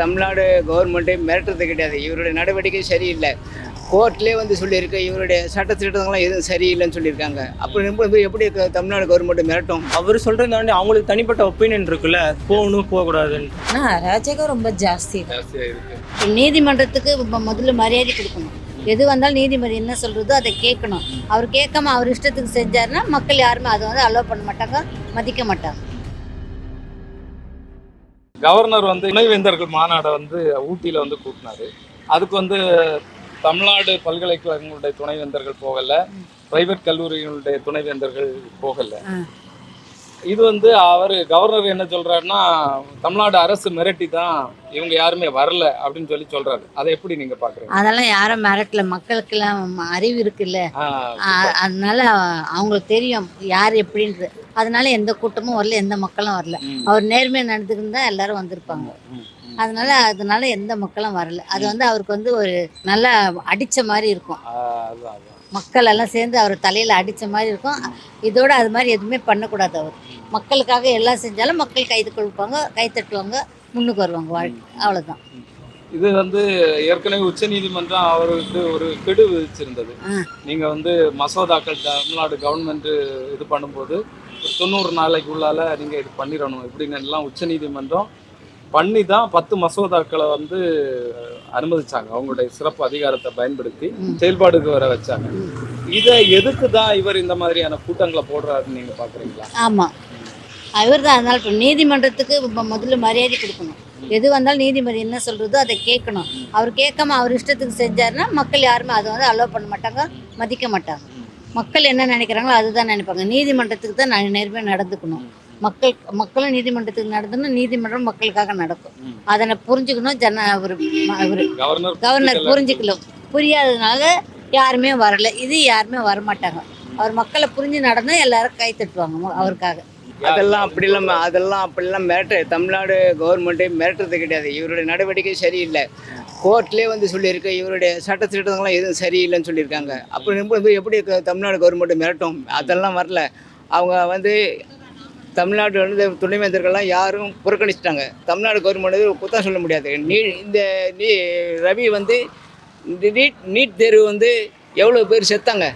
தமிழ்நாடு கவர்மெண்ட்டே மிரட்டுறது கிடையாது. இவருடைய நடவடிக்கை சரியில்லை. கோர்ட்லேயே வந்து சொல்லியிருக்கு இவருடைய சட்ட திட்டங்கள்லாம் எதுவும் சரியில்லைன்னு சொல்லியிருக்காங்க. அப்போ எப்படி எப்படி தமிழ்நாடு கவர்மெண்ட் மிரட்டும்? அவர் சொல்றது தாண்டி அவங்களுக்கு தனிப்பட்ட ஒப்பீனியன் இருக்குல்ல? போகணும் போகக்கூடாதுன்னு. அராஜகம் ரொம்ப ஜாஸ்தி நீதிமன்றத்துக்கு முதல்ல மரியாதை கொடுக்கணும். எது வந்தாலும் நீதிமன்றம் என்ன சொல்றதோ அதை கேட்கணும். அவர் கேட்காம அவர் இஷ்டத்துக்கு செஞ்சாருன்னா மக்கள் யாருமே அதை வந்து அலோவ் பண்ண மாட்டாங்க மதிக்க மாட்டாங்க. கவர்னர் வந்து துணைவேந்தர்கள் மாநாடை வந்து ஊட்டியில் வந்து கூட்டினாரு. அதுக்கு வந்து தமிழ்நாடு பல்கலைக்கழகங்களுடைய துணைவேந்தர்கள் போகல பிரைவேட் கல்லூரிகளுடைய துணைவேந்தர்கள் போகல. இது வந்து அவர் கவர்னர் என்ன சொல்றாருன்னா தமிழ்நாடு அரசு மிரட்டி தான் இவங்க யாருமே வரல அப்படின்னு சொல்லி சொல்றாரு. அதை எப்படி நீங்க பாக்குறீங்க? அதெல்லாம் யாரும் மிரட்டல. மக்களுக்கெல்லாம் அறிவு இருக்குல்ல. அதனால அவங்களுக்கு தெரியும் யார் எப்படின்றது. அதனால எந்த கூட்டமும் வரல எந்த மக்களும் வரல. அவர் நேர்மையாக நடந்துக்கிருந்தா எல்லாரும் வந்திருப்பாங்க. அதனால அதனால எந்த மக்களும் வரல. அது வந்து அவருக்கு வந்து ஒரு நல்லா அடிச்ச மாதிரி இருக்கும். மக்கள் எல்லாம் சேர்ந்து அவர் தலையில அடிச்ச மாதிரி இருக்கும். இதோட அது மாதிரி எதுவுமே பண்ணக்கூடாது அவர். மக்களுக்காக எல்லாம் செஞ்சாலும் மக்கள் கைது கொடுப்பாங்க கை தட்டுவாங்க முன்னுக்கு வருவாங்க வாழ்க்கை அவ்வளவுதான். இது வந்து ஏற்கனவே உச்சநீதிமன்றம் அவருக்கு ஒரு கெடு விதிச்சிருந்தது. நீங்க வந்து மசோதாக்கள் தமிழ்நாடு கவர்மெண்ட் இது பண்ணும்போது தொண்ணூறு நாளைக்கு உள்ளால நீங்க இது பண்ணிடணும். இப்படின்னு எல்லாம் உச்சநீதிமன்றம் பண்ணி தான் பத்து மசோதாக்களை வந்து அனுமதிச்சாங்க. அவங்களுடைய சிறப்பு அதிகாரத்தை பயன்படுத்தி செயல்பாடுக்கு வர வச்சாங்க. இதை எதுக்கு தான் இவர் இந்த மாதிரியான கூட்டங்களை போடுறாருன்னு நீங்க பாக்குறீங்களா? ஆமா. அவர் தான் அதனால இப்போ நீதிமன்றத்துக்கு முதல்ல மரியாதை கொடுக்கணும். எது வந்தாலும் நீதிமன்றம் என்ன சொல்றதோ அதை கேட்கணும். அவர் கேட்காம அவர் இஷ்டத்துக்கு செஞ்சாருன்னா மக்கள் யாருமே அதை வந்து அலோவ் பண்ண மாட்டாங்க மதிக்க மாட்டாங்க. மக்கள் என்ன நினைக்கிறாங்களோ அதுதான் நினைப்பாங்க. நீதிமன்றத்துக்கு தான் நான் நேர்மையாக நடந்துக்கணும். மக்கள் மக்களும் நீதிமன்றத்துக்கு நடந்தணும் நீதிமன்றம் மக்களுக்காக நடக்கும். அதனை புரிஞ்சுக்கணும் ஜன அவர் அவர். கவர்னர் புரிஞ்சுக்கலாம் புரியாததுனால யாருமே வரல. இது யாருமே வரமாட்டாங்க. அவர் மக்களை புரிஞ்சு நடந்தா எல்லாரும் கை தட்டுவாங்க அவருக்காக. அதெல்லாம் அப்படிலாம் அதெல்லாம் அப்படிலாம் மிரட்டு தமிழ்நாடு கவர்மெண்ட்டே மிரட்டுறது கிடையாது. இவருடைய நடவடிக்கை சரியில்லை. கோர்ட்லேயே வந்து சொல்லியிருக்கு. இவருடைய சட்ட திட்டங்கள்லாம் எதுவும் சரியில்லைன்னு சொல்லியிருக்காங்க. அப்போ எப்படி எப்படி தமிழ்நாடு கவர்மெண்ட் மிரட்டும்? அதெல்லாம் வரல. அவங்க வந்து தமிழ்நாடு வந்து துணைவேந்தர்கள்லாம் யாரும் புறக்கணிச்சிட்டாங்க. தமிழ்நாடு கவர்மெண்ட் குத்தம் சொல்ல முடியாது. நீ இந்த நீ ரவி வந்து இந்த நீட் நீட் தேர்வு வந்து எவ்வளோ பேர் செத்தாங்க?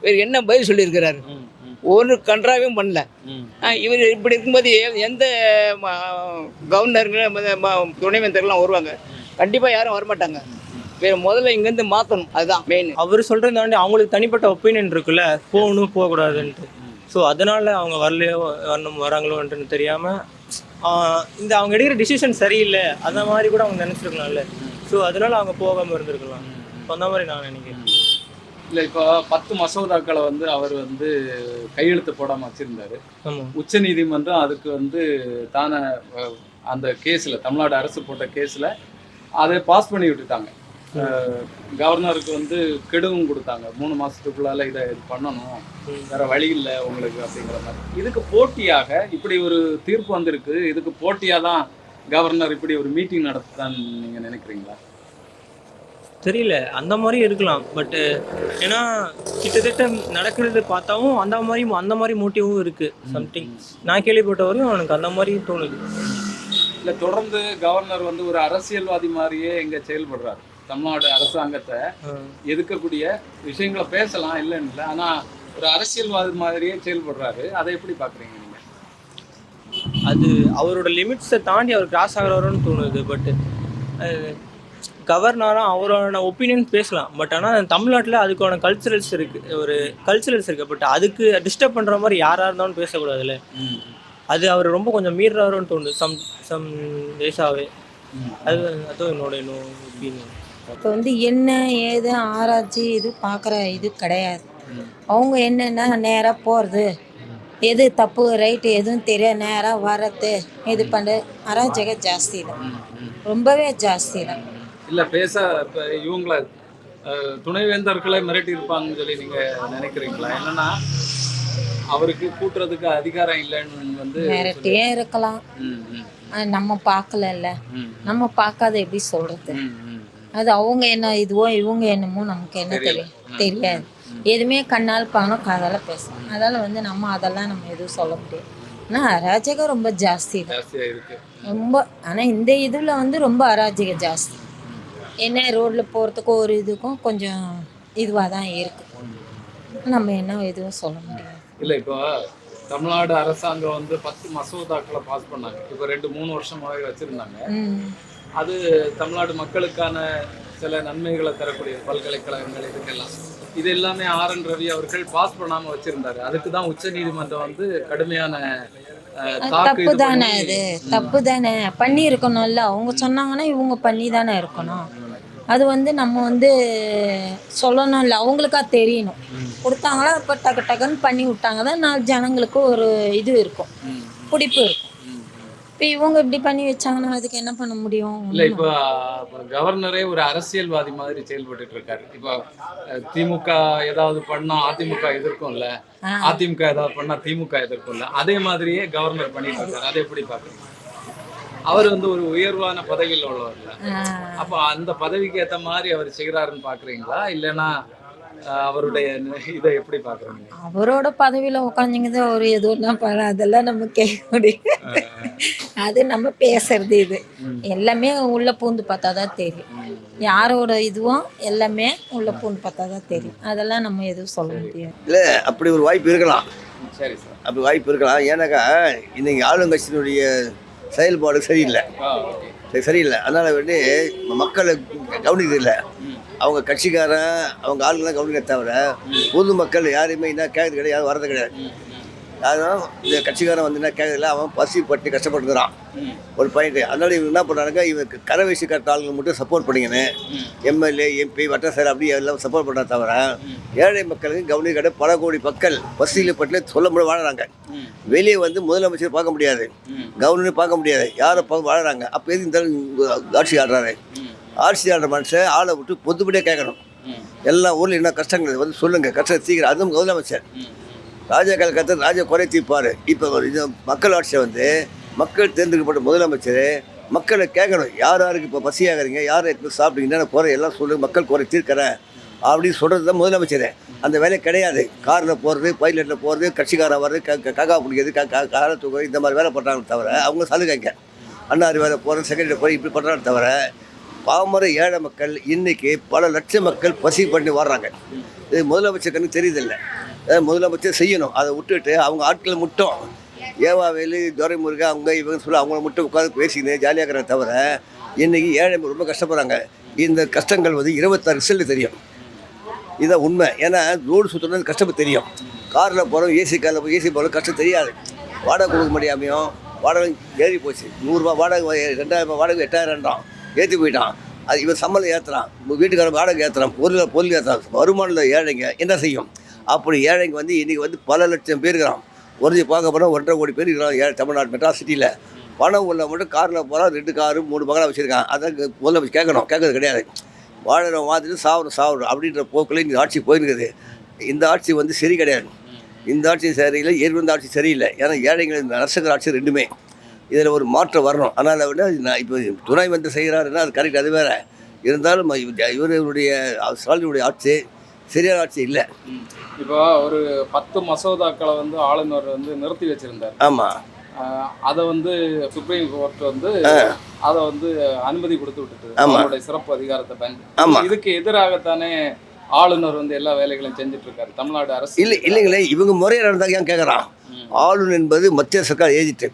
இவர் என்ன பதில் சொல்லியிருக்கிறாரு? ஒரு கன்றாவையும் பண்ணல. இவர் இப்படி இருக்கும்போது எந்த ம- கவர்னருங்க ம- ம- துணைவேந்தர்லாம் வருவாங்க? கண்டிப்பாக யாரும் வரமாட்டாங்க. வேற முதல்ல இங்கேருந்து மாற்றணும் அதுதான் மெயின் அவர் சொல்றது தாண்டி அவங்களுக்கு தனிப்பட்ட ஒப்பீனியன் இருக்குல்ல? போகணும் போகக்கூடாதுன்ட்டு. ஸோ அதனால அவங்க வரலையோ வரணும் வராங்களோன்ட்டு தெரியாம ஆஹ் இந்த அவங்க எடுக்கிற டிசிஷன் சரியில்லை. அந்த மாதிரி கூட அவங்க நினைச்சிருக்கலாம்ல. ஸோ அதனால அவங்க போகாம இருந்திருக்கலாம். அந்த மாதிரி நான் நினைக்கிறேன். இல்ல இப்போ பத்து மசோதாக்களை வந்து அவர் வந்து கையெழுத்து போடாம வச்சிருந்தாரு. ஆமா. உச்சநீதிமன்றம் அதுக்கு வந்து தானே அந்த கேஸ்ல தமிழ்நாடு அரசு போட்ட கேஸ்ல அதை பாஸ் பண்ணி விட்டுட்டாங்க. கவர்னருக்கு வந்து கெடுவும் கொடுத்தாங்க. மூணு மாசத்துக்குள்ளால இதை இது பண்ணணும். வேற வழி இல்லை உங்களுக்கு அப்படிங்கிற மாதிரி. இதுக்கு போட்டியாக இப்படி ஒரு தீர்ப்பு வந்திருக்கு. இதுக்கு போட்டியா தான் கவர்னர் இப்படி ஒரு மீட்டிங் நடத்தான்னு நீங்க நினைக்கிறீங்களா? தெரியல. அந்த மாதிரி இருக்கலாம். பட்டு ஏன்னா கிட்டத்தட்ட நடக்கிறது பார்த்தாவும் அந்த மாதிரி அந்த மாதிரி மோட்டிவும் இருக்கு. சம்திங் நான் கேள்விப்பட்ட வரையும் எனக்கு அந்த மாதிரி தோணுது. இல்ல தொடர்ந்து கவர்னர் வந்து ஒரு அரசியல்வாதி மாதிரியே இங்க செயல்படுறாரு. தமிழ்நாடு அரசாங்கத்தை எதிர்க்கக்கூடிய விஷயங்களை பேசலாம் இல்லைன்னு இல்லை ஆனா ஒரு அரசியல்வாதி மாதிரியே செயல்படுறாரு. அதை எப்படி பாக்குறீங்க நீங்க? அது அவரோட லிமிட்ஸை தாண்டி அவர் கிராஸ் ஆகிறாரோன்னு தோணுது. பட் கவர்னராக அவரோட ஒப்பீனியன் பேசலாம். பட் ஆனால் தமிழ்நாட்டில் அதுக்கான கல்ச்சுரல்ஸ் இருக்குது ஒரு கல்ச்சுரல்ஸ் இருக்குது பட் அதுக்கு டிஸ்டர்ப் பண்ணுற மாதிரி யாராக இருந்தாலும் பேசக்கூடாதுல்ல. அது அவர் ரொம்ப கொஞ்சம் மீறாரோன்னு தோணுது. சம் சம் டேஸாகவே அது அதுவும் என்னோட இன்னும் ஒப்பீனியன் இப்போ வந்து என்ன ஏது ஆராய்ச்சி இது பார்க்குற இது கிடையாது. அவங்க என்னென்னா நேராக போகிறது எது தப்பு ரைட்டு எதுவும் தெரியாது. நேராக வர்றது இது பண்ண அராஜகம் ஜாஸ்தி தான். ரொம்பவே ஜாஸ்தி தான். இல்ல பேச இப்ப இவங்கள துணைவேந்தர்களை மிரட்டி இருப்பாங்கன்னு சொல்லி நீங்க நினைக்கிறீங்களா? என்னன்னா அவருக்கு கூட்டுறதுக்கு அதிகாரம் இல்லைன்னு வந்து மிரட்டியே இருக்கலாம். நம்ம பார்க்கலல்ல. நம்ம பார்க்காத எப்படி சொல்கிறது. அது அவங்க என்ன இதுவோ இவங்க என்னமோ நமக்கு என்ன தெரியும் தெரியாது. எதுவுமே கண்ணால் பானோ காதால பேசலாம் அதால வந்து நம்ம அதெல்லாம் நம்ம எதுவும் சொல்ல முடியாது. ஆனால் அராஜகம் ரொம்ப ஜாஸ்தி தான். ரொம்ப ஆனால் இந்த இதில் வந்து ரொம்ப அராஜகம் ஜாஸ்தி. என்ன ரோட்டில் போகிறதுக்கும் ஒரு இதுக்கும் கொஞ்சம் இதுவாக தான் இருக்குது நம்ம என்ன எதுவும் சொல்ல முடியாது. இல்ல இப்போ தமிழ்நாடு அரசாங்கம் வந்து பத்து மசோதாக்களை பாஸ் பண்ணாங்க. இப்போ ரெண்டு மூணு வருஷமாவே வச்சிருந்தாங்க. அது தமிழ்நாடு மக்களுக்கான சில நன்மைகளை தரக்கூடிய பல்கலைக்கழகங்கள் இதுக்கெல்லாம். இது எல்லாமே ஆர் என் ரவி அவர்கள் பாஸ் பண்ணாம வச்சிருந்தாரு. அதுக்கு தான் உச்ச நீதிமன்றம் வந்து கடுமையான தப்பு இது தானே அது தப்பு தானே பண்ணி இருக்கணும்ல அவங்க சொன்னாங்கன்னா இவங்க பண்ணி தானே இருக்கணும். அது வந்து நம்ம வந்து சொல்லணும்ல. அவங்களுக்கா தெரியணும். கொடுத்தாங்களா இப்போ டக்கு டக்குன்னு பண்ணி விட்டாங்க. தான் நாலு ஜனங்களுக்கு ஒரு இது இருக்கும். பிடிப்பு இருக்கும். இப்போ இவங்க இப்படி பண்ணி வச்சாங்கன்னா அதுக்கு என்ன பண்ண முடியும்? இல்ல இப்போ கவர்னரே ஒரு அரசியல்வாதி மாதிரி செயல்பட்டுட்டு இருக்காரு. இப்போ திமுக ஏதாவது பண்ணா அதிமுக எதிர்க்கும்ல. அதிமுக ஏதாவது பண்ணா திமுக எதிர்க்கும்ல? அதே மாதிரியே கவர்னர் பண்ணிட்டு இருக்காரு. அதை எப்படி பாக்குறீங்க அவர் வந்து ஒரு உயர்வான பதவியில் உள்ளவர்ல ஆஹ் அப்போ அந்த பதவிக்கு ஏத்த மாதிரி அவர் செய்கிறாருன்னு பாக்குறீங்களா இல்லைன்னா அவருடைய இதை எப்படி பாக்குறீங்க அவரோட பதவியில் உட்காந்துங்க ஒரு எதுவும்னா பண்ண அதெல்லாம் நம்ம கேட்க முடியும் அது நம்ம பேசுறது இது. எல்லாமே உள்ள பூந்து பார்த்தா தான் தெரியும். யாரோட இதுவும் எல்லாமே உள்ள பூந்து பார்த்தா தான் தெரியும். அதெல்லாம் நம்ம எதுவும் சொல்ல முடியாது. இல்லை அப்படி ஒரு வாய்ப்பு இருக்கலாம். சரி சார். அப்படி வாய்ப்பு இருக்கலாம். ஏன்னாக்கா இன்னைக்கு ஆளுங்கட்சியினுடைய செயல்பாடு சரியில்லை. சரியில்லை. அதனால் வந்து மக்களை கவனிக்கிறது இல்லை. அவங்க கட்சிக்காரன் அவங்க ஆளுங்களாம் கவனிக்க தவிர பொது மக்கள் யாரையுமே என்ன கேட்கறது கிடையாது யாரும் வரது கிடையாது. அதனால் இந்த கட்சிக்காரன் வந்து என்ன கேட்கறதில்ல அவன் பசி பட்டு கஷ்டப்பட்டுக்கிறான். ஒரு பாயிண்ட் அதனால இவங்க என்ன பண்ணுறாங்க இவங்க கரை வயசு கட்ட ஆளுங்க மட்டும் சப்போர்ட் பண்ணிங்கன்னு எம்எல்ஏ எம்பி வட்ட சார் அப்படி எல்லாம் சப்போர்ட் பண்ண தவிர ஏழை மக்களுக்கு கவனிக்கிற பல கோடி மக்கள் பசியில் பட்டு சொல்ல முடியாது வாழறாங்க. வெளியே வந்து முதலமைச்சர் பார்க்க முடியாது. கவர்னர் பார்க்க முடியாது. யாரை பார்க்க வாழறாங்க? அப்போ எது இந்த ஆட்சி ஆடுறாரு? ஆடுற மனுஷன் ஆளை விட்டு பொதுப்படியாக கேட்கணும். எல்லா ஊர்லையும் என்ன கஷ்டங்கள் வந்து சொல்லுங்கள் கஷ்டம் சீக்கிரம் அதுவும் முதலமைச்சர். ராஜாக்கள் கற்று ராஜா குறை தீர்ப்பார். இப்போ இது மக்கள் ஆட்சியை வந்து மக்கள் தேர்ந்தெடுக்கப்பட்ட முதலமைச்சர் மக்களை கேட்கணும். யார் யாருக்கு இப்போ பசியாகிறீங்க? யார் இப்போ சாப்பிட்டீங்க என்னென்ன குறை? எல்லாம் சொல்லு. மக்கள் குறை தீர்க்கிறேன். அப்படின்னு சொல்கிறது தான் முதலமைச்சர். அந்த வேலை கிடையாது. காரில் போகிறது பைலட்டில் போகிறது கட்சிக்காரன் வர்றது க க- காக்கா பிடிக்கிறது க காரை தூக்குறது இந்த மாதிரி வேலை பண்ணுறாங்க தவிர அவங்க சலுகைங்க. அண்ணாரி வேலை போகிறது செகண்டரி போய் இப்படி பண்ணுறாங்க தவிர பாமர ஏழை மக்கள் இன்னைக்கு பல லட்சம் மக்கள் பசி பண்ணி வர்றாங்க. இது முதலமைச்சர் கண்ணு தெரியுதில்லை. முதலமைச்சர் செய்யணும். அதை விட்டுட்டு அவங்க ஆட்களை மட்டும். ஏவாவேலு துரைமுருகா அவங்க இவங்க சொல்லி அவங்கள மட்டும் உட்காந்து பேசிக்கின்னு ஜாலியாக இருக்கிறத தவிர இன்றைக்கி ஏழை ரொம்ப கஷ்டப்படுறாங்க. இந்த கஷ்டங்கள் வந்து இருபத்தாறு ரிசல்ட் தெரியும். இதுதான் உண்மை. ஏன்னா ரோடு சுற்றுறது கஷ்டம் தெரியும். காரில் போகிறோம் ஏசி காரில் போய் ஏசி போகிறோம் கஷ்டம் தெரியாது. வாடகை கொடுக்க முடியாமையும் வாடகை ஏறி போச்சு. நூறுரூவா வாடகை ரெண்டாயிரம் ரூபாய் வாடகை எட்டாயிரம்ன்றான் ஏற்றி போயிட்டான். அது இவன் சம்பளம் ஏற்றுறான் வீட்டுக்காரன் வாடகை ஏற்றுறான் பொருள் பொருள் ஏற்றுறான் வருமானத்தில் ஏழைங்க. என்ன செய்யும்? அப்படி ஏழைங்க வந்து இன்றைக்கி வந்து பல லட்சம் பேர் இருக்கிறான். உறுதி பார்க்க போனால் ஒன்றரை கோடி பேர் இருக்கிறான். ஏழை தமிழ்நாடு மெட்ராஸ் சிட்டியில் பணம் உள்ள மட்டும் காரில் போகிறான் ரெண்டு காரு மூணு பங்களா வச்சுருக்கான். அதான் முதல்ல கேட்கணும். கேட்கறது கிடையாது. வாழறோம் வாழ்ந்துட்டு சாவரம் சாவரம் அப்படின்ற போக்கில் இந்த ஆட்சி போயிருக்குது. இந்த ஆட்சி வந்து சரி கிடையாது. இந்த ஆட்சி சரியில்லை ஏற்கனவே ஆட்சி சரியில்லை. ஏன்னா ஏழைகள் இந்த ஆட்சி ரெண்டுமே. இதில் ஒரு மாற்றம் வரணும். அதனால் விட நான் இப்போ துணை வந்து செய்கிறாருன்னா அது கரெக்ட் அது வேற. இருந்தாலும் இவ- இவருடைய ஸ்டாலினுடைய ஆட்சி சரியான ஆட்சி இல்லை. இப்போ ஒரு பத்து மசோதாக்களை வந்து ஆளுநர் வந்து நிறுத்தி வச்சிருந்தார். ஆமாம் அதை வந்து சுப்ரீம் கோர்ட் வந்து அதை வந்து அனுமதி கொடுத்து விட்டுட்டு. அவங்களுடைய சிறப்பு அதிகாரத்தை. பயன்படுத்தி இதுக்கு எதிராகத்தானே ஆளுநர் வந்து எல்லா வேலைகளையும் செஞ்சுட்டு இருக்காரு தமிழ்நாடு அரசு. இல்லை இல்லைங்களே இவங்க முறையாக நடந்தாங்க ஏன் கேட்குறான் ஆளுநர் என்பது மத்திய சர்க்கார் ஏஜிட்டு.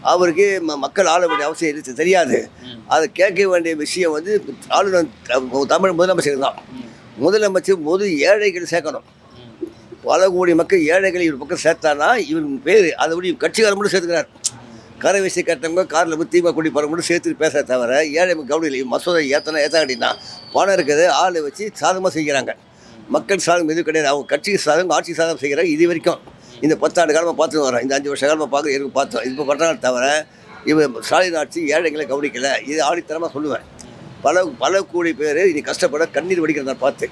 அவருக்கு ம- மக்கள் ஆள வேண்டிய அவசியம் இருக்கு தெரியாது. அதை கேட்க வேண்டிய விஷயம் வந்து ஆளுநர் தமிழ் முதலமைச்சர் தான். முதலமைச்சர் முதல் ஏழைகள் சேர்க்கணும். பல கோடி மக்கள் ஏழைகள் இவர் பக்கம் சேர்த்தானா இவர் பேர் அதை விட கட்சிக்காரர் மட்டும் சேர்த்துக்கிறார். கரை வீசி கட்டவங்க காரில் போய் தீமா குடி போகிற மட்டும் சேர்த்து பேச தவிர ஏழை கவனியில் இவன் மசோதா ஏற்றனா ஏற்ற அப்படின்னா பணம் இருக்குது ஆளை வச்சு சாதகமாக செய்கிறாங்க. மக்கள் சாதகம் எதுவும் கிடையாது. அவங்க கட்சிக்கு சாதகம் ஆட்சி சாதகம் செய்கிறாங்க இது வரைக்கும். இந்த பத்தாண்டு காலமாக பார்த்துட்டு வரோம் இந்த அஞ்சு வருஷ காலமாக பார்க்க எனக்கு பார்த்தோம் இப்போ பண்ணுறாங்க தவிர இவன் ஸ்டாலின் ஆட்சி ஏழைகளை கவனிக்கலை. இது ஆடித்தரமாக சொல்லுவேன். பல பல கோடி பேர் இனி கஷ்டப்பட கண்ணீர் வடிக்கிறத பார்த்து.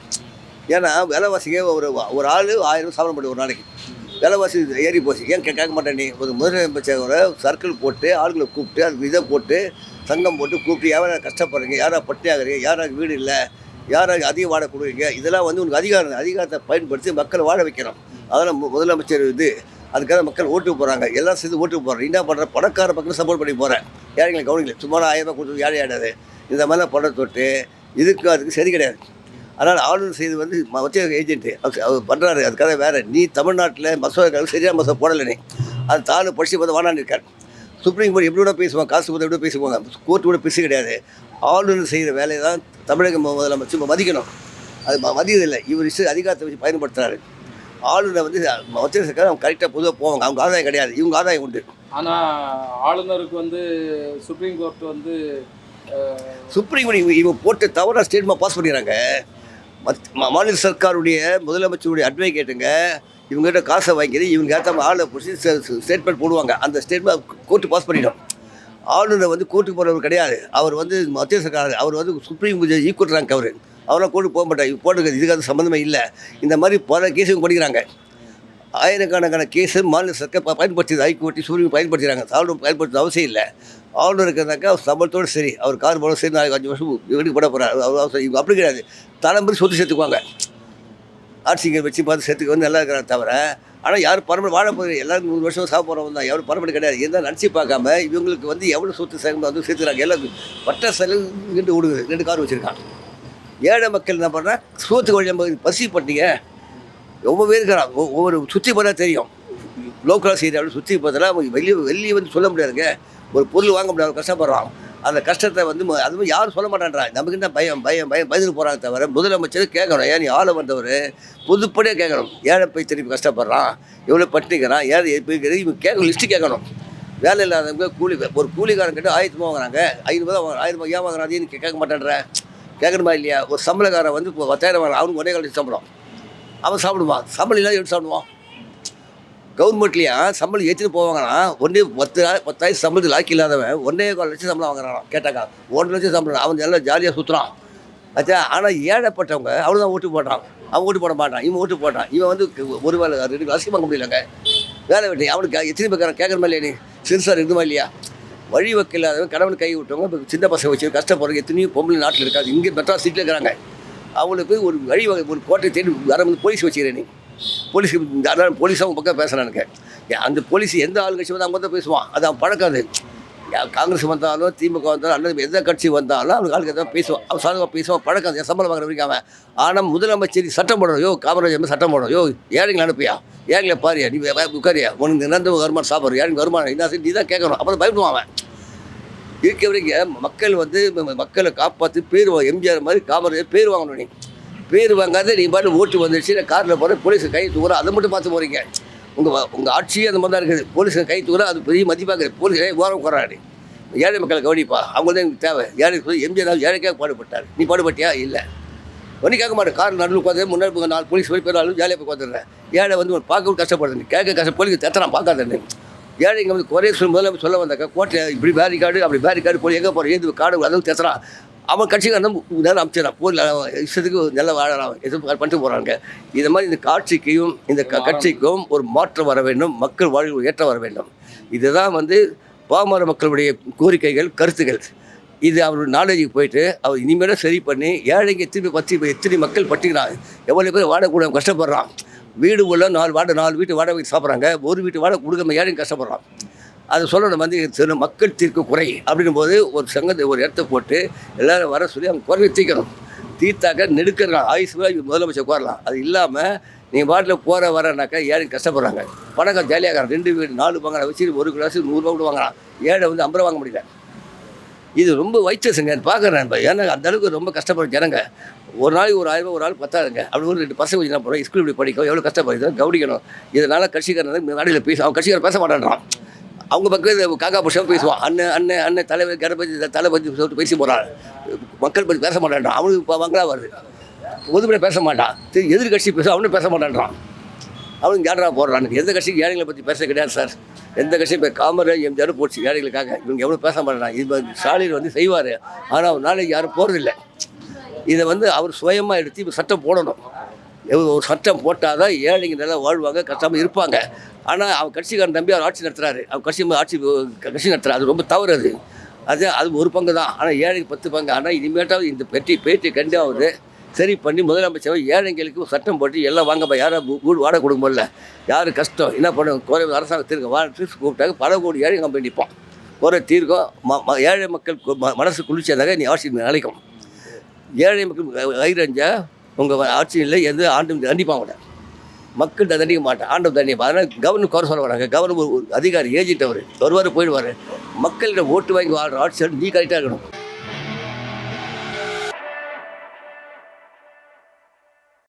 ஏன்னா விலைவாசிங்க ஒரு ஒரு ஆள் ஆயிரம் சாப்பிட முடியும் ஒரு நாளைக்கு. விலைவாசி ஏறி போச்சு. ஏன் கேட்க மாட்டேன் நீ? ஒரு முதலமைச்சர் சர்க்கிள் போட்டு ஆளுங்களை கூப்பிட்டு அது இதை போட்டு சங்கம் போட்டு கூப்பிட்டு யாரா கஷ்டப்படுறீங்க? யாரா பட்டியாகிறீங்க? ஆகுறீங்க யாரா வீடு இல்லை? யாரா அதிக வாடகை கொடுக்குறீங்க? இதெல்லாம் வந்து உனக்கு அதிகாரம் அதிகாரத்தை பயன்படுத்தி மக்களை வாழ வைக்கிறோம் அதெல்லாம் மு- முதலமைச்சர் இது அதுக்காக மக்கள் ஓட்டு போகிறாங்க எல்லாம் சேர்ந்து ஓட்டு போகிறாங்க என்ன பண்ணுற பணக்கார பக்கம் சப்போர்ட் பண்ணி போகிறேன் ஏழைங்களை கவனிக்கல? சும்மா ஆயிரம் ரூபாய் கொடுத்து யாரும் ஆடாது இந்த மாதிரிலாம் பணம் தொட்டு இதுக்கு அதுக்கு சரி கிடையாது. அதனால் ஆளுநர் செய்து வந்து மத்திய ஏஜென்ட்டு அவர் பண்ணுறாரு அதுக்காக வேறு நீ தமிழ்நாட்டில் மசோதாக்கள் சரியான மசோதா போடலை நீ. அது தானு படிச்சு பார்த்து வானான்னு இருக்கார். சுப்ரீம் கோர்ட் எப்படி கூட பேசுவாங்க? காசு கொடுத்து எப்படி பேசுவாங்க? கோர்ட்டு கூட பேச கிடையாது. ஆளுநர் செய்கிற வேலையை தான் தமிழக முதலமைச்சர் மதிக்கணும். அது ம- மதியதில்லை இவர் இஷ்ட அதிகாரத்தை வச்சு பயன்படுத்துகிறாரு ஆளுநர் வந்து மத்திய சர்க்கார் அவங்க கரெக்டாக பொதுவாக போவாங்க. அவங்க ஆதாயம் கிடையாது. இவங்க ஆதாயம் உண்டு. ஆனால் ஆளுநருக்கு வந்து சுப்ரீம் கோர்ட் வந்து சுப்ரீம் கோர்ட் இவங்க போட்டு தவறாக ஸ்டேட்மெண்ட் பாஸ் பண்ணிடுறாங்க. மத் மாநில சர்க்காருடைய முதலமைச்சருடைய அட்வொகேட்டுங்க இவங்ககிட்ட காசை வாங்கிது இவங்க ஏற்ற ஆளை பிடிச்சி ஸ்டேட்மெண்ட் போடுவாங்க. அந்த ஸ்டேட்மெண்ட் கோர்ட்டு பாஸ் பண்ணிடும். ஆளுநர் வந்து கோர்ட்டுக்கு போகிறவர் கிடையாது. அவர் வந்து மத்திய சர்க்கார் அவர் வந்து சுப்ரீம் ஈக்குவல் ரேங்க் அவர். அவரெல்லாம் கோர்ட்டுக்கு போக மாட்டாங்க. போட்டுக்கு இதுக்கு அது சம்மந்தமே இல்லை. இந்த மாதிரி பல கேஸ் படிக்கிறாங்க. ஆயிரக்கணக்கான கேஸு மாநில சர்க்கார் ப- பயன்படுத்தியது ஹைகோர்ட்டு சூரியன் பயன்படுத்துகிறாங்க ஆளுநர் பயன்படுத்த அவசியம் இல்லை. ஆளுநர் இருக்கிறதாக்கா சம்பளத்தோடு சரி. அவர் கார் போட சரி நாளைக்கு அஞ்சு வருஷம் வீட்டுக்கு போட போகிறார் அவர் அவசரம். இவங்க அப்படி கிடையாது. தலைமுறை சொத்து சேர்த்துக்குவாங்க. ஆட்சிங்க வச்சு பார்த்து சேர்த்துக்க வந்து நல்லா இருக்கிறாங்க தவிர ஆனால் யாரும் பரம்பரை வாழ போகிறது எல்லாரும் நூறு வருஷம் சாப்பிட போகிறவங்க தான். எவ்வளோ பரம்பரை கிடையாது. எந்த நினச்சி பார்க்காம இவங்களுக்கு வந்து எவ்வளோ சொத்து சேர்ந்து வந்து சேர்த்துக்கிறாங்க. எல்லாம் வட்ட செலவு ரெண்டு விடுது ரெண்டு கார் வச்சுருக்காங்க. ஏழை மக்கள் என்ன பண்ணுறா சூத்து வழி நம்ம பசி பட்டிங்க. ரொம்ப பேர் இருக்கிறான் ஒவ்வொரு சுற்றி பார்த்தா தெரியும். லோக்கலாக செய்கிறாங்க சுற்றி பார்த்தா வெளியே வெளியே வந்து சொல்ல முடியாதுங்க. ஒரு பொருள் வாங்க முடியாது கஷ்டப்படுறான். அந்த கஷ்டத்தை வந்து அதுவும் யாரும் சொல்ல மாட்டேன்றா. நமக்கு என்ன பயம் பயம் பயம் பதில் போகிறாங்க தவிர முதலமைச்சர் கேட்கணும். ஏன் நீ வந்தவர்? புதுப்படியாக கேட்கணும். ஏழை போய் திருப்பி கஷ்டப்படுறான். எவ்வளோ பட்டினிக்கிறான் ஏழை எப்படி இவங்க கேட்கணும் லிஸ்ட்டு கேட்கணும். வேலை இல்லாதவங்க கூலி ஒரு கூலிக்காரன் கிட்ட ஆயிரத்தி ரூபா வாங்குறாங்க. ஐநூறுபா ஆயிரம் ரூபாய் ஏன் வாங்குறாங்க கேட்க மாட்டேன்ற? கேட்கணுமா இல்லையா? ஒரு சம்பளக்காரன் வந்து இப்போ பத்தாயிரம் வாங்கலாம் அவனுக்கு ஒரே காலத்து சம்பளம். அவன் சாப்பிடுவான். சம்பளம் இல்லாத எப்படி சாப்பிடுவான். கவர்மெண்ட்லேயா? சம்பளம் ஏற்றிட்டு போவாங்கன்னா ஒன்றே பத்து பத்தாயிரம் சம்பளத்துக்கு லாக்கி இல்லாதவன் ஒன்றே கால் லட்சம் சம்பளம் வாங்குறான். கேட்டாக்கா ஒன்றரை லட்சம் சம்பளம். அவன் எல்லாம் ஜாலியாக சுற்றுறான் ஆச்சா ஆனால் ஏழைப்பட்டவங்க அவ்வளோதான் தான் ஓட்டு போடுறான். அவன் ஓட்டு போட மாட்டான். இவன் ஓட்டு போடுறான். இவன் வந்து ஒரு வேலை ரெண்டு வேலை அசிங்கமாக முடியலங்க வேலை வெட்டி அவனுக்கு எத்தனை பேர் கேட்குற இல்லையா நீ? சிறுசார் இருக்குமா இல்லையா? வழி வைக்க கடவுள் கை விட்டவங்க இப்போ சின்ன பசங்க வச்சு கஷ்டப்படுறவங்க எத்தனையோ பொம்பளை நாட்டில் இருக்காது இங்கே மெட்ராஸ் சிட்டியில் இருக்கிறாங்க. அவங்களுக்கு போய் ஒரு வழி வகை ஒரு கோட்டை தேடி வரும்போது போலீஸ் வச்சுக்கிறேன் நீ. போலீஸ் அதான் போலீஸ் அவங்க பக்கம் பேசுகிறானுங்க அந்த போலீஸ் எந்த ஆள் கட்சி வந்து அவங்க தான் பேசுவான். அது அவன் பழக்கம் அது. காங்கிரஸ் வந்தாலும் திமுக வந்தாலும் அல்லது எந்த கட்சி வந்தாலும் அவனுக்கு ஆளுக்கு எதாவது பேசுவான் அவன் சாதகமாக பேசுவான் பழக்கம் அது. சம்பளம் வாங்குற வரைக்கும் அவன். ஆனால் முதலமைச்சர் சட்டம் போடணும். யோ காமராஜர் சட்டம் போடணும். யோ ஏழைங்களை அனுப்பியா? ஏழைங்களை பாரியா? நீ உட்காரியா? உனக்கு நிறந்த வருமானம் சாப்பிட்ற. ஏழைங்க வருமானம் என்ன நீ தான் கேட்கணும். அப்புறம் பயப்படுவான் அவன். இருக்க வரைக்கும் மக்கள் வந்து மக்களை காப்பாற்றி பேர் எம்ஜிஆர் மாதிரி காமராஜர் பேர் வாங்கணும் நீ. பேர் வாங்காத நீ பாட்டு ஓட்டு வந்துடுச்சு நான் காரில் போகிற போலீஸ் கை தூக்குற அதை மட்டும் பார்த்து போகிறீங்க உங்கள் உங்கள் ஆட்சியே அந்த மாதிரி தான் இருக்குது. போலீஸ் கை தூக்குற அது பெரிய மதிப்பாக போலீஸ் ஓரம் குறாடி ஏழை மக்களை கவனிப்பா. அவங்க தான் எனக்கு தேவை. ஏழை எம்ஜிஆர் ஏழைக்காக பாடுபட்டார். நீ பாடுபட்டியா? இல்லை. ஒன்றும் கேட்க மாட்டேன். கார் நடுவில் உட்காந்து முன்னாடி நாலு போலீஸ் போய் பேராலும் ஜாலியாக போய் உட்காந்துடுறேன் ஏழை வந்து ஒரு பார்க்கவும் கஷ்டப்படுறது கேட்க கஷ்ட போலீஸ் தத்துறான் ஏழை ஏழைங்க வந்து குறைய சொல்ல முதல்ல சொல்ல வந்தாக்கா கோட்டை இப்படி பேரிகார்டு அப்படி பேரிகார்டு போய் எங்கே போகிறோம் ஏது காடு அதுவும் தேத்துறான். அவன் கட்சிக்காரன் நேரம் அமைச்சிடறான் போய் இஷ்டத்துக்கு நல்லா வாழறான் எதுவும் பண்ணிட்டு போகிறாங்க இது மாதிரி இந்த காட்சிக்கும் இந்த க- கட்சிக்கும் ஒரு மாற்றம் வர வேண்டும். மக்கள் வாழ்வு ஏற்ற வர வேண்டும். இதுதான் வந்து பாமர மக்களுடைய கோரிக்கைகள் கருத்துக்கள் இது அவர் நாலேஜுக்கு போயிட்டு அவர் இனிமேலும் சரி பண்ணி ஏழைங்க திரும்பி பற்றி எத்தனை மக்கள் பட்டிக்கிறாங்க. எவ்வளோ பேர் வாடகை கஷ்டப்படுறான். வீடு உள்ள நாலு வாடகை நாலு வீட்டு வாடகை சாப்பிட்றாங்க. ஒரு வீட்டு வாடகை கொடுக்காம ஏழைங்க கஷ்டப்படுறான். அதை சொல்லணும் வந்து சில மக்கள் தீர்க்க குறை அப்படின்னும் போது ஒரு சங்கத்தை ஒரு இடத்த போட்டு எல்லோரும் வர சொல்லி அவங்க குறைய தீர்க்கணும். தீர்த்தாக்க நெடுக்கிறாங்க ஆயுசு முதலமைச்சர் கோரலாம். அது இல்லாமல் நீங்கள் பாட்டில் போகிற வரனாக்கா ஏழை கஷ்டப்படுறாங்க. பணக்கம் ஜாலியாக ரெண்டு வீடு நாலு பங்களா வச்சு ஒரு கிளாஸ் நூறுரூவா கூட வாங்கலாம். ஏழை வந்து ஐம்பது வாங்க முடியல. இது ரொம்ப வைத்தசுங்க பார்க்குறேன் இப்போ ஏன்னா அந்த அளவுக்கு ரொம்ப கஷ்டப்படுற ஜனங்க. ஒரு நாளைக்கு ஒரு ஆயிரம் ஒரு ஆள் பத்தாதுங்க. அப்படி ஒரு ரெண்டு பசங்க வச்சு போகிறோம் ஸ்கூல் இப்படி படிக்கும் எவ்வளோ கஷ்டப்படுது? கவனிக்கணும். இதனால் கட்சிக்காரன் நாடியில் பேச. அவன் கட்சிக்காரன் பேச மாட்டேன்றான். அவங்க பக்கம் காக்கா புஷம் பேசுவான். அண்ணன் அண்ணன் அண்ணன் தலைவர் கணபதி தலைபதி சொல்லிட்டு பேசி போகிறான் மக்கள் பற்றி பேச மாட்டேன்றான். அவனுக்கு இப்போ மங்களா வருது. பொதுமையாக பேச மாட்டான். சரி எதிர்கட்சி பேச அவனும் பேச மாட்டேன்றான். அவனுக்கு ஏடா போடுறான்? எந்த கட்சிக்கு ஏழைகளை பற்றி பேச கிடையாது சார். எந்த கட்சியும் இப்போ காமராஜ் எம்ஜிஆர் போச்சு ஏழைகளுக்காக. இவங்க எவ்வளோ பேச மாட்டேறான் இது ஸ்டாலின் வந்து செய்வார். ஆனால் அவர் நாளைக்கு யாரும் போகிறதில்ல இதை வந்து அவர் சுயமாக எடுத்து இப்போ சட்டம் போடணும். ஒரு சட்டம் போட்டால் தான் ஏழைங்க நல்லா வாழ்வாங்க கஷ்டமாக இருப்பாங்க. ஆனால் அவன் கட்சிக்காரன் தம்பி அவர் ஆட்சி நடத்துகிறாரு அவர் கட்சி ஆட்சி கட்சி நடத்துகிறார் அது ரொம்ப தவறு அது. அது அது ஒரு பங்கு தான் ஆனால் ஏழைக்கு பத்து பங்கு. ஆனால் இனிமேட்டாவது இந்த பெட்டி பேட்டி கண்டாவது சரி பண்ணி முதலமைச்சர் ஏழைங்களுக்கு சட்டம் போட்டு எல்லாம் வாங்கப்பா. யாரும் வீடு வாடகை கொடுக்க முடியல யார் கஷ்டம்? என்ன பண்ணும்? குறை அரசாங்கத்திற்கு வா ட்ரிப்ஸ் கூப்பிட்டாங்க. பல கோடி ஏழை நம்ம நிற்போம் குறை தீர்க்கும் ம ம- ஏழை மக்கள் ம- மனசு குளிர்ச்சியாக நீ ஆட்சி நிலைக்கும். ஏழை மக்கள் வயிறஞ்சா உங்கள் ஆட்சியில் எது ஆண்டும் தண்டிப்பாக மாட்டேன் மக்கள் தண்டிக்க மாட்டேன் ஆண்டும் தண்டிப்பா அதனால் கவர்னர் குறை சொல்ல வராங்க கவர்னர் ஒரு ஒரு அதிகாரி ஏஜென்ட் அவர். வருவார் போயிடுவார். மக்களிடம் ஓட்டு வாங்கி வாழ்கிற ஆட்சியர் நீ கரெக்டாக இருக்கணும்.